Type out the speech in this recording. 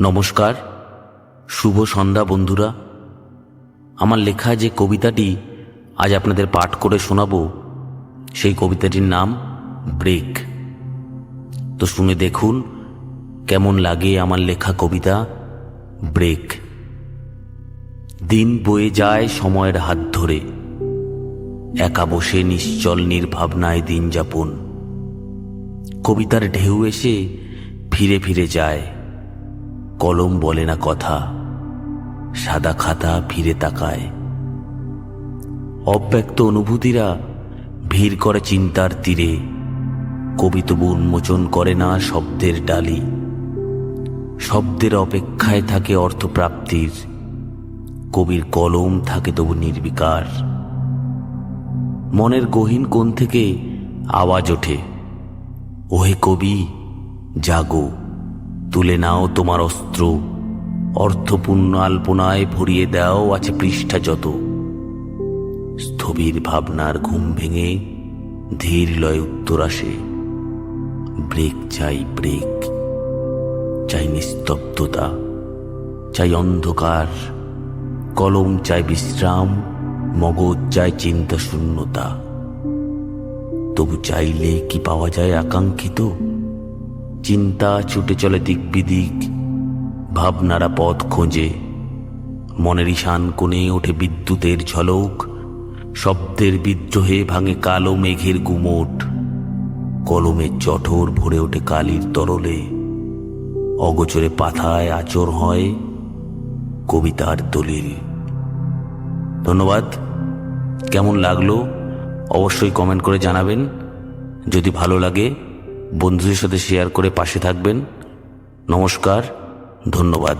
নমস্কার, শুভ সন্ধ্যা বন্ধুরা। আমার লেখা যে কবিতাটি আজ আপনাদের পাঠ করে শোনাবো, সেই কবিতাটির নাম ব্রেক। তো শুনে দেখুন কেমন লাগে আমার লেখা কবিতা ব্রেক। দিন বয়ে যায় সময়ের হাত ধরে, একা বসে নিশ্চল নির্ভাবনায় দিন যাপন। কবিতার ঢেউ এসে ফিরে ফিরে যায় কলম বলে না কথা, সাদা খাতা ফিরে তাকায়। অব্যক্ত অনুভূতিরা ভিড় করে চিন্তার তীরে কবি তবু উন্মোচন করে না শব্দের ডালি। শব্দের অপেক্ষায় থাকে অর্থপ্রাপ্তির, কবির কলম থাকে তবু নির্বিকার। মনের গহীন কোণ থেকে আওয়াজ ওঠে, ওহে কবি, জাগো। তুলে নাও তোমার অস্ত্র। অর্থপূর্ণ আলপনায় ভরিয়ে দাও আছে পৃষ্ঠা যত। স্থবির ভাবনার ঘুম ভেঙে ধীর লয় উত্তর আসে। ব্রেক চাই ব্রেক। চাই নিস্তব্ধতা। চাই অন্ধকার। কলম চাই বিশ্রাম। মগজ চাই চিন্তা শূন্যতা। তবু চাইলে কি পাওয়া যায় আকাঙ্ক্ষিত চিন্তা ছুটে চলে দিক বিদিক ভাবনারা পথ খোঁজে। মনের ঈশান কোণে ওঠে বিদ্যুতের ঝলক, শব্দের বিদ্রোহে ভাঙে কালো মেঘের গুমোট। কলমের জঠর ভরে ওঠে কালির তরলে, অগোচরে পাথায় আচর হয় কবিতার দলিল। ধন্যবাদ। কেমন লাগল? অবশ্যই কমেন্ট করে জানাবেন। যদি ভালো লাগে বন্ধুদের সাথে শেয়ার করে পাশে থাকবেন। নমস্কার ধন্যবাদ।